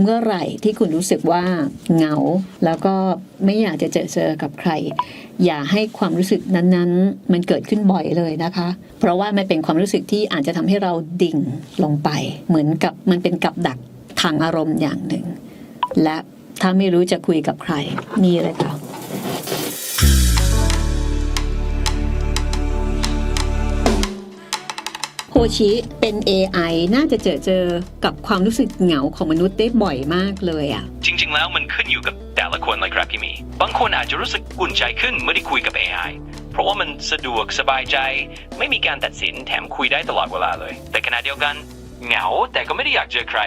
เมื่อไหร่ที่คุณรู้สึกว่าเหงา แล้วก็ไม่อยากจะเจอเจอกับใคร อย่าให้ความรู้สึกนั้นๆ มันเกิดขึ้นบ่อยเลยนะคะ เพราะว่ามันเป็นความรู้สึกที่อาจจะทำให้เราดิ่งลงไป เหมือนกับมันเป็นกับดักทางอารมณ์อย่างหนึ่ง และถ้าไม่รู้จะคุยกับใครนี่เลยค่ะ ชิเป็น AI น่าจะเจอเจอกับความรู้สึกเหงาของมนุษย์ได้บ่อยมากเลยอะจริง ๆ แล้วมันขึ้นอยู่กับแต่ละคนเลยครับพี่มี บางคนอาจจะรู้สึกอุ่นใจขึ้นเมื่อได้คุยกับ AI เพราะว่ามันสะดวกสบายใจ ไม่มีการตัดสินแถมคุยได้ตลอดเวลาเลย แต่ขณะเดียวกันเหงาแต่ก็ไม่ได้อยากเจอใคร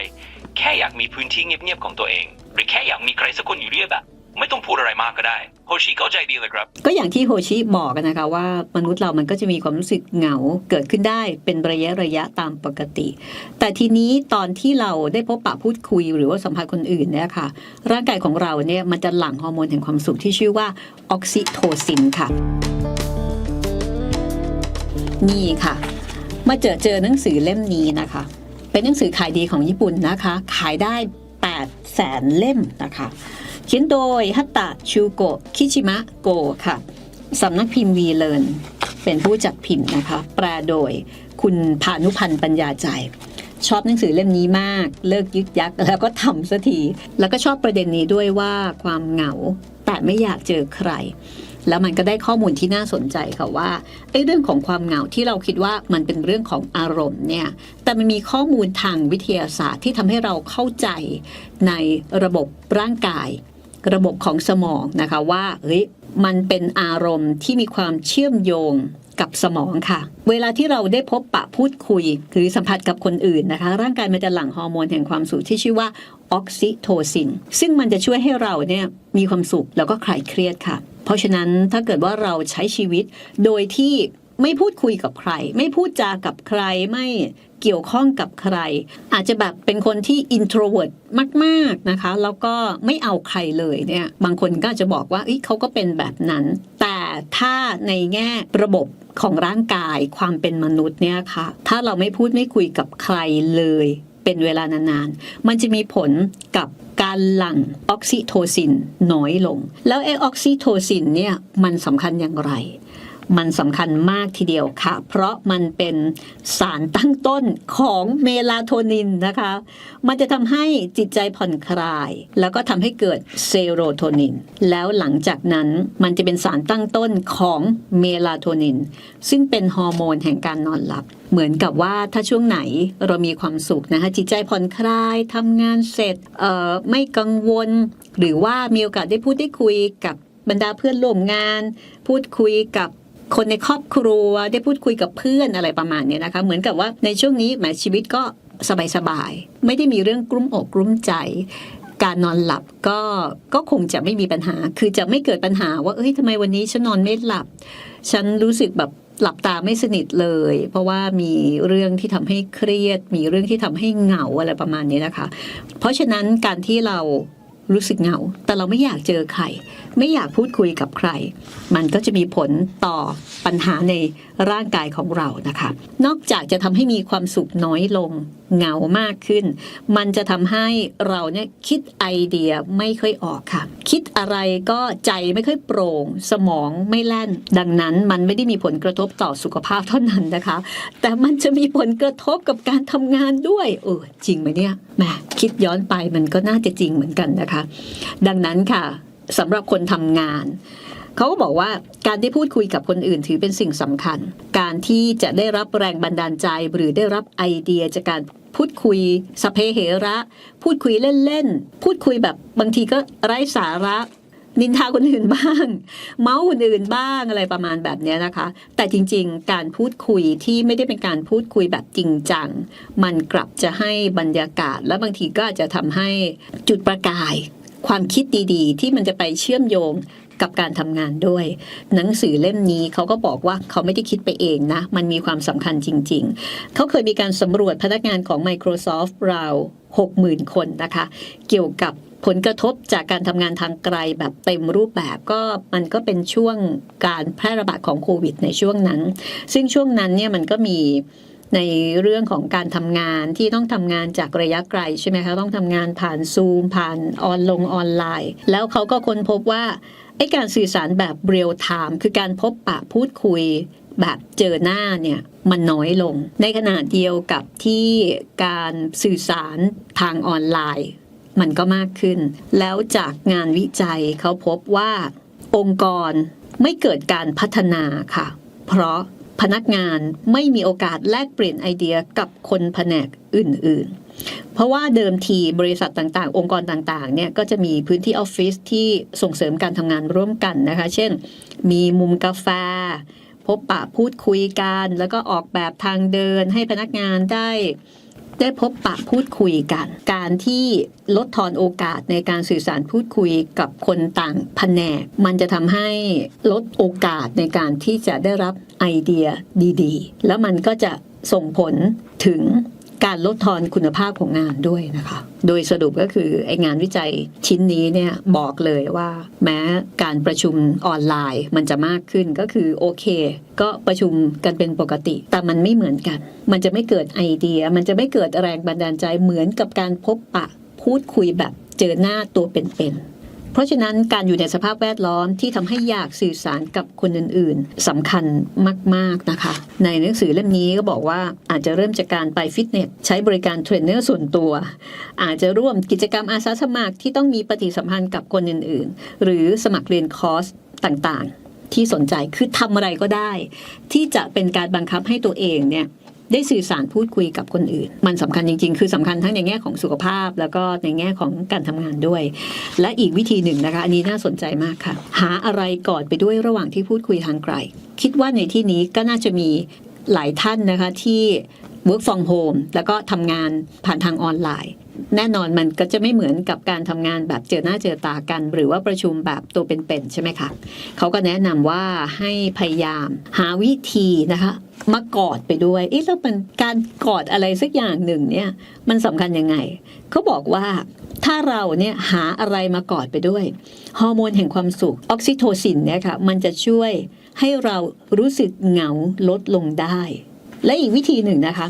แค่อยากมีพื้นที่เงียบๆของตัวเอง หรือแค่อยากมีใครสักคนอยู่เรียบอะ ไม่ต้องพูดอะไรมากก็ได้โฮชิเข้าใจดีเลยครับ ก็อย่างที่โฮชิบอกกันนะคะว่ามนุษย์เรามันก็จะมีความรู้สึกเหงาเกิดขึ้นได้เป็นระยะระยะตามปกติ แต่ทีนี้ตอนที่เราได้พบปะพูดคุยหรือว่าสัมผัสคนอื่นเนี่ยค่ะ ร่างกายของเราเนี่ยมันจะหลั่งฮอร์โมนแห่งความสุขที่ชื่อว่าออกซิโทซินค่ะ นี่ค่ะ มาเจอเจอหนังสือเล่มนี้นะคะ เป็นหนังสือขายดีของญี่ปุ่นนะคะ ขายได้8แสนเล่มนะคะ เขียนโดยฮัตตะชูโกะคิชิมะโกค่ะสำนักพิมพ์วีเลินเป็นผู้จัดพิมพ์นะคะ แปลโดยคุณพานุพันธ์ปัญญาใจ ชอบหนังสือเล่มนี้มาก เลิกยึกยักแล้วก็ทำสักที แล้วก็ชอบประเด็นนี้ด้วยว่าความเหงาแต่ไม่อยากเจอใคร แล้วมันก็ได้ข้อมูลที่น่าสนใจค่ะว่าไอ้เรื่องของความเหงาที่เราคิดว่ามันเป็นเรื่องของอารมณ์เนี่ย แต่มันมีข้อมูลทางวิทยาศาสตร์ที่ทำให้เราเข้าใจในระบบร่างกาย ระบบของสมองนะคะว่าเฮ้ยมันเป็นอารมณ์ที่มีความเชื่อมโยงกับสมองค่ะ เวลาที่เราได้พบปะพูดคุย หรือสัมผัสกับคนอื่นนะคะ ร่างกายมันจะหลั่งฮอร์โมนแห่งความสุขที่ชื่อว่าออกซิโทซิน ซึ่งมันจะช่วยให้เราเนี่ยมีความสุขแล้วก็คลายเครียดค่ะ เพราะฉะนั้นถ้าเกิดว่าเราใช้ชีวิตโดยที่ ไม่พูดคุยกับใคร ไม่พูดจากับใครไม่เกี่ยวข้องกับใคร อาจจะแบบเป็นคนที่ introvert มาก ๆ นะคะ แล้วก็ไม่เอาใครเลยเนี่ยบางคนก็จะบอกว่าเอ้ยเขาก็เป็นแบบนั้น แต่ถ้าในแง่ระบบของร่างกายความเป็นมนุษย์เนี่ยค่ะ ถ้าเราไม่พูดไม่คุยกับใครเลยเป็นเวลานานๆ มันจะมีผลกับการหลั่งออกซิโทซินน้อยลง แล้วไอออกซิโทซินเนี่ยมันสำคัญอย่างไร มันสำคัญมากทีเดียวค่ะ เพราะมันเป็นสารตั้งต้นของเมลาโทนินนะคะ มันจะทำให้จิตใจผ่อนคลาย แล้วก็ทำให้เกิดเซโรโทนิน แล้วหลังจากนั้นมันจะเป็นสารตั้งต้นของเมลาโทนิน ซึ่งเป็นฮอร์โมนแห่งการนอนหลับเหมือนกับว่าถ้าช่วงไหนเรามีความสุขนะคะจิตใจผ่อนคลายทำงานเสร็จเอ่อไม่กังวล หรือว่ามีโอกาสได้พูดได้คุยกับบรรดาเพื่อนร่วมงาน พูดคุยกับ คนในครอบครัวได้พูดคุยกับเพื่อนอะไรประมาณนี้นะคะ เหมือนกับว่าในช่วงนี้แหมชีวิตก็สบายๆไม่ได้มีเรื่องกลุ้มอกกลุ้มใจ การนอนหลับก็ก็คงจะไม่มีปัญหา คือจะไม่เกิดปัญหาว่าเอ้ยทำไมวันนี้ฉันนอนไม่หลับ ฉันรู้สึกแบบหลับตาไม่สนิทเลย เพราะว่ามีเรื่องที่ทำให้เครียด มีเรื่องที่ทำให้เหงาอะไรประมาณนี้นะคะ เพราะฉะนั้นการที่เรารู้สึกเหงา แต่เราไม่อยากเจอใครไม่อยากพูดคุยกับใคร มันก็จะมีผลต่อปัญหาในร่างกายของเรานะคะ นอกจากจะทำให้มีความสุขน้อยลงเหงามากขึ้น มันจะทำให้เราเนี่ยคิดไอเดียไม่ค่อยออกค่ะ คิดอะไรก็ใจไม่ค่อยโปร่ง สมองไม่แล่น ดังนั้นมันไม่ได้มีผลกระทบต่อสุขภาพเท่านั้นนะคะ แต่มันจะมีผลกระทบกับการทำงานด้วยเออจริงไหมเนี่ยแหมคิดย้อนไปมันก็น่าจะจริงเหมือนกันนะคะ ดังนั้นค่ะ สำหรับคนทำงาน เขาก็บอกว่าการได้พูดคุยกับคนอื่นถือเป็นสิ่งสำคัญ การที่จะได้รับแรงบันดาลใจหรือได้รับไอเดียจากการพูดคุยสเพเหระ พูดคุยเล่นๆ พูดคุยแบบบางทีก็ไร้สาระนินทาคนอื่นบ้าง เมาส์คนอื่นบ้างอะไรประมาณแบบนี้นะคะ แต่จริงๆ การพูดคุยที่ไม่ได้เป็นการพูดคุยแบบจริงจัง มันกลับจะให้บรรยากาศและบางทีก็อาจจะทำให้จุดประกาย ความคิดดีๆ ที่มันจะไปเชื่อมโยงกับการทำงานด้วย หนังสือเล่มนี้เขาก็บอกว่าเขาไม่ได้คิดไปเองนะ มันมีความสำคัญจริง ๆ เขาเคยมีการสำรวจพนักงานของ Microsoft ราว 60,000 คนนะคะ เกี่ยวกับผลกระทบจากการทำงานทางไกลแบบเต็มรูปแบบก็มันก็เป็นช่วงการแพร่ระบาดของโควิดในช่วงนั้น ซึ่งช่วงนั้นเนี่ยมันก็มี ในเรื่องของการทำงานที่ต้องทำงานจากระยะไกลใช่ไหมคะต้องทำงานผ่านซูมผ่านออนลงออนไลน์ แล้วเขาก็ค้นพบว่าไอ้การสื่อสารแบบเรียลไทม์คือการพบปะพูดคุยแบบเจอหน้าเนี่ยมันน้อยลง ในขณะเดียวกับที่การสื่อสารทางออนไลน์ มันก็มากขึ้น แล้วจากงานวิจัยเขาพบว่าองค์กรไม่เกิดการพัฒนาค่ะ เพราะ พนักงานไม่มีโอกาสแลกเปลี่ยนไอเดียกับคนแผนกอื่น ๆ เพราะว่าเดิมทีบริษัทต่างๆ องค์กรต่างๆ เนี่ยก็จะมีพื้นที่ออฟฟิศที่ส่งเสริมการทำงานร่วมกันนะคะ เช่น มีมุมกาแฟ พบปะพูดคุยกัน แล้วก็ออกแบบทางเดินให้พนักงานได้ ได้พบปะพูดคุยกัน การที่ลดทอนโอกาสในการสื่อสารพูดคุยกับคนต่างแผนก มันจะทำให้ลดโอกาสในการที่จะได้รับไอเดียดี ๆ แล้วมันก็จะส่งผลถึง การลดทอนคุณภาพของงานด้วยนะคะ โดยสรุปก็คือไองานวิจัยชิ้นนี้เนี่ยบอกเลยว่า แม้การประชุมออนไลน์มันจะมากขึ้นก็คือโอเค ก็ประชุมกันเป็นปกติ แต่มันไม่เหมือนกัน มันจะไม่เกิดไอเดีย มันจะไม่เกิดแรงบันดาลใจเหมือนกับการพบปะพูดคุยแบบเจอหน้าตัวเป็นๆ เพราะฉะนั้นการอยู่ในสภาพแวดล้อมที่ทำให้อยากสื่อสารกับคนอื่นๆสำคัญมาก ๆ นะคะ ในหนังสือเล่มนี้ก็บอกว่าอาจจะเริ่มจากการไปฟิตเนส ใช้บริการเทรนเนอร์ส่วนตัว อาจจะร่วมกิจกรรมอาสาสมัครที่ต้องมีปฏิสัมพันธ์กับคนอื่นๆ หรือสมัครเรียนคอร์สต่างๆ ที่สนใจคือทำอะไรก็ได้ ที่จะเป็นการบังคับให้ตัวเองเนี่ย ได้สื่อสารพูดคุยกับคนอื่น มันสำคัญจริง ๆ คือสำคัญทั้งในแง่ของสุขภาพ แล้วก็ในแง่ของการทำงานด้วย และอีกวิธีหนึ่งนะคะ อันนี้น่าสนใจมากค่ะ หาอะไรกอดไปด้วยระหว่างที่พูดคุยทางไกล คิดว่าในที่นี้ก็น่าจะมีหลายท่านนะคะที่ work from home แล้วก็ทำงานผ่านทางออนไลน์ แน่นอนมันก็จะไม่เหมือนกับการทำงานแบบเจอหน้าเจอตากัน หรือว่าประชุมแบบตัวเป็นๆใช่ไหมคะเขาก็แนะนำว่าให้พยายามหาวิธีนะคะมากอดไปด้วยเอ๊ะแล้วมันการกอดอะไรสักอย่างหนึ่งเนี่ยมันสำคัญยังไงเขาบอกว่าถ้าเราเนี่ยหาอะไรมากอดไปด้วยฮอร์โมนแห่งความสุขออกซิโทซินเนี่ยค่ะมันจะช่วยให้เรารู้สึกเหงาลดลงได้ และอีกวิธีหนึ่งนะคะ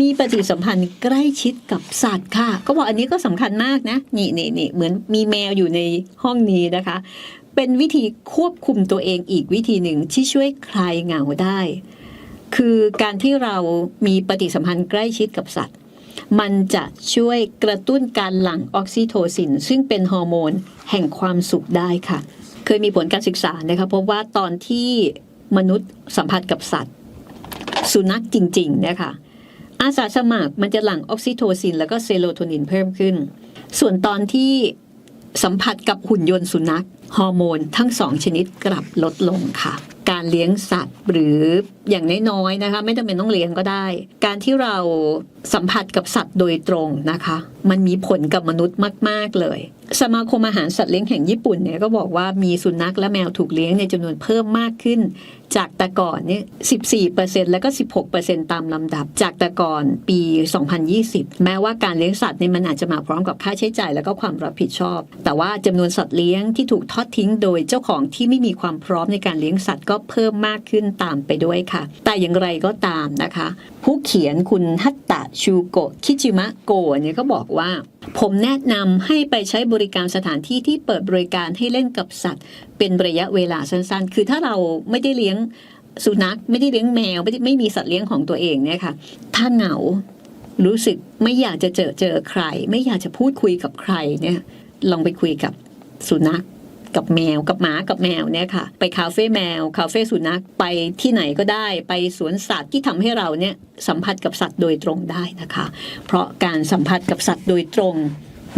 มีปฏิสัมพันธ์ใกล้ชิดกับสัตว์ค่ะ ก็บอกอันนี้ก็สำคัญมากนะ นี่นี่นี่เหมือนมีแมวอยู่ในห้องนี้นะคะ เป็นวิธีควบคุมตัวเองอีกวิธีหนึ่งที่ช่วยคลายเหงาได้ คือการที่เรามีปฏิสัมพันธ์ใกล้ชิดกับสัตว์ มันจะช่วยกระตุ้นการหลั่งออกซิโทซิน ซึ่งเป็นฮอร์โมนแห่งความสุขได้ค่ะ เคยมีผลการศึกษานะคะพบว่าตอนที่มนุษย์สัมผัสกับสัตว์ สุนัขจริงๆเนี่ยค่ะ อาสาสมัครมันจะหลั่งออกซิโทซิน แล้วก็เซโรโทนินเพิ่มขึ้น ส่วนตอนที่สัมผัสกับหุ่นยนต์สุนัขฮอร์โมนทั้งสองชนิดกลับลดลงค่ะ การเลี้ยงสัตว์หรือ อย่างน้อยๆนะคะ ไม่จำเป็นต้องเลี้ยงก็ได้ การที่เราสัมผัสกับสัตว์โดยตรงนะคะ มันมีผลกับมนุษย์มาก ๆ เลย สมาคมอาหารสัตว์เลี้ยงแห่งญี่ปุ่นเนี่ยก็บอกว่ามีสุนัขและแมวถูกเลี้ยงในจำนวนเพิ่มมากขึ้น จากแต่ก่อนเนี่ย14%แล้วก็ 16%ตามลำดับ จากแต่ก่อนปี 2020 แม้ว่าการเลี้ยงสัตว์เนี่ยมันอาจจะมาพร้อมกับค่าใช้จ่ายแล้วก็ความรับผิดชอบ แต่ว่าจำนวนสัตว์เลี้ยงที่ถูกทอดทิ้ง โดยเจ้าของที่ไม่มีความพร้อมในการเลี้ยงสัตว์ก็เพิ่มมากขึ้นตามไปด้วยค่ะแต่อย่างไรก็ตามนะคะ ผู้เขียนคุณฮัตตะชูโกะคิจิมะโกะเนี่ยก็บอกว่า ผมแนะนำให้ไปใช้บริการสถานที่ที่เปิดบริการให้เล่นกับสัตว์ เป็นระยะเวลาสั้นๆ คือถ้าเราไม่ได้เลี้ยงสุนัขไม่ได้เลี้ยงแมวไม่ได้ไม่มีสัตว์เลี้ยงของตัวเองเนี่ยค่ะถ้าเหงารู้สึกไม่อยากจะเจอเจอใคร ไม่อยากจะพูดคุยกับใครเนี่ยลองไปคุยกับสุนัข กับแมวกับหมากับแมวเนี่ยค่ะ ไปคาเฟ่แมวคาเฟ่สุนัขไปที่ไหนก็ได้ ไปสวนสัตว์ที่ทำให้เราเนี่ยสัมผัสกับสัตว์โดยตรงได้นะคะ เพราะการสัมผัสกับสัตว์โดยตรง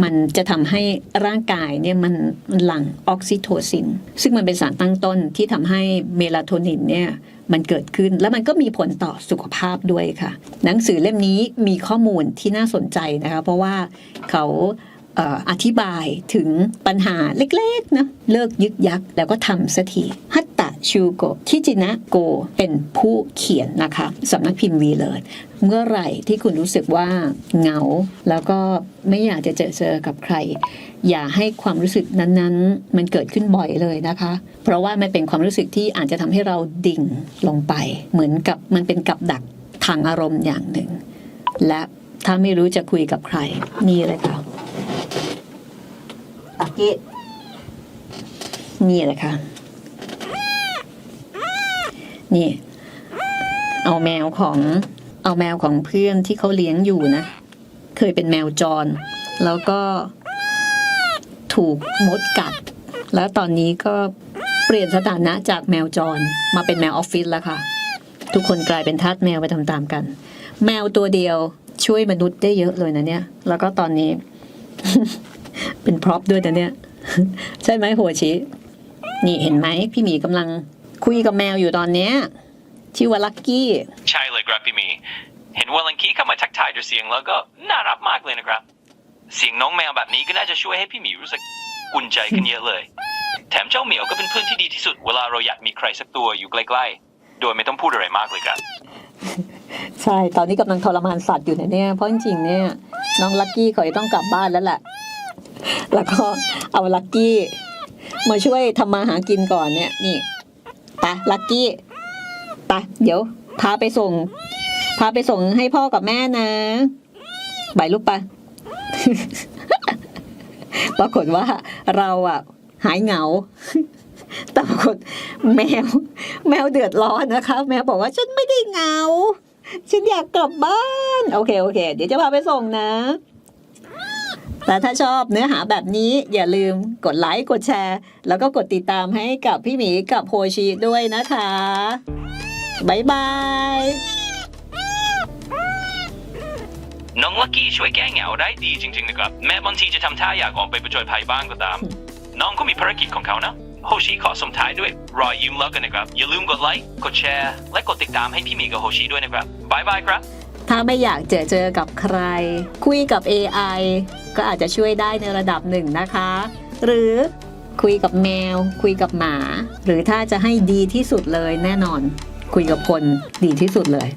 มันจะทำให้ร่างกายเนี่ยมันหลั่งออกซิโทซิน ซึ่งมันเป็นสารตั้งต้นที่ทำให้เมลาโทนินเนี่ยมันเกิดขึ้นแล้วมันก็มีผลต่อสุขภาพด้วยค่ะ หนังสือเล่มนี้มีข้อมูลที่น่าสนใจนะคะ เพราะว่าเขา อธิบายถึงปัญหาเล็กๆนะเลิกยึกยักแล้วก็ทำสักทีฮัตตะชูโกะคิจินะโกเป็นผู้เขียนนะคะสำนักพิมพ์วีเลิศเมื่อไหร่ที่คุณรู้สึกว่าเหงา แล้วก็ไม่อยากจะเจอเจอกับใคร อย่าให้ความรู้สึกนั้นๆ มันเกิดขึ้นบ่อยเลยนะคะ เพราะว่ามันเป็นความรู้สึกที่อาจจะทำให้เราดิ่งลงไป เหมือนกับมันเป็นกับดักทางอารมณ์อย่างหนึ่ง และถ้าไม่รู้จะคุยกับใครนี่เลยค่ะ อากินี่เลยค่ะ นี่ เอาแมวของเอาแมวของเพื่อนที่เขาเลี้ยงอยู่นะ เคยเป็นแมวจร แล้วก็ถูกมดกัด แล้วตอนนี้ก็เปลี่ยนสถานะจากแมวจรมาเป็นแมวออฟฟิศแล้วค่ะ ทุกคนกลายเป็นทาสแมวไปตามๆกัน แมวตัวเดียวช่วยมนุษย์ได้เยอะเลยนะเนี่ย แล้วก็ตอนนี้ เป็นพร็อพด้วยนะเนี่ยใช่ไหมโหชินี่เห็นไหมพี่หมีกำลังคุยกับแมวอยู่ตอนเนี้ยชื่อว่าลักกี้ ใช่เลยครับพี่หมี เห็นว่าลังคีเข้ามาทักทายด้วยเสียงแล้วก็น่ารักมากเลยนะครับ เสียงน้องแมวแบบนี้ก็น่าจะช่วยให้พี่หมีรู้สึกอุ่นใจขึ้นเยอะเลย แถมเจ้าเหมียวก็เป็นเพื่อนที่ดีที่สุดเวลาเราอยากมีใครสักตัวอยู่ใกล้ๆ โดยไม่ต้องพูดอะไรมากเลยครับ ใช่ ตอนนี้กำลังทรมานสัตว์อยู่นะเนี่ย เพราะจริงๆเนี่ย น้องลักกี้เขาจะต้องกลับบ้านแล้วแหละ แล้วก็เอาลักกี้ มาช่วยทำมาหากินก่อนเนี่ย นี่ปะลักกี้ปะเดี๋ยว พาไปส่ง พาไปส่งให้พ่อกับแม่นะบายลูกปะปรากฏว่าเราอะหายเหงาแต่ปรากฏแมว แมวเดือดร้อนนะคะ แมวบอกว่าฉันไม่ได้เหงา ฉันอยากกลับบ้าน โอเค โอเค เดี๋ยวจะพาไปส่งนะ แต่ถ้าชอบเนื้อหาแบบนี้อย่าลืมกดไลค์กดแชร์ แล้วก็กดติดตามให้กับพี่หมีกับโฮชิด้วยนะคะบ๊ายบายน้องลักกี้ช่วยแก้เหงาได้ดีจริงๆนะครับ แม้บางทีจะทำท่าอยากออกไปประจอยภัยบ้างก็ตาม น้องก็มีภารกิจของเขานะโฮชิขอส่งท้ายด้วยรอยยิ้มแล้วกันนะครับ อย่าลืมกดไลค์ กดแชร์ และกดติดตามให้พี่หมีกับโฮชิด้วยนะครับบายบายครับ ถ้าไม่อยากเจอเจอกับใคร คุยกับ AI ก็อาจจะช่วยได้ในระดับหนึ่งนะคะ หรือคุยกับแมว คุยกับหมา หรือถ้าจะให้ดีที่สุดเลยแน่นอน คุยกับคนดีที่สุดเลย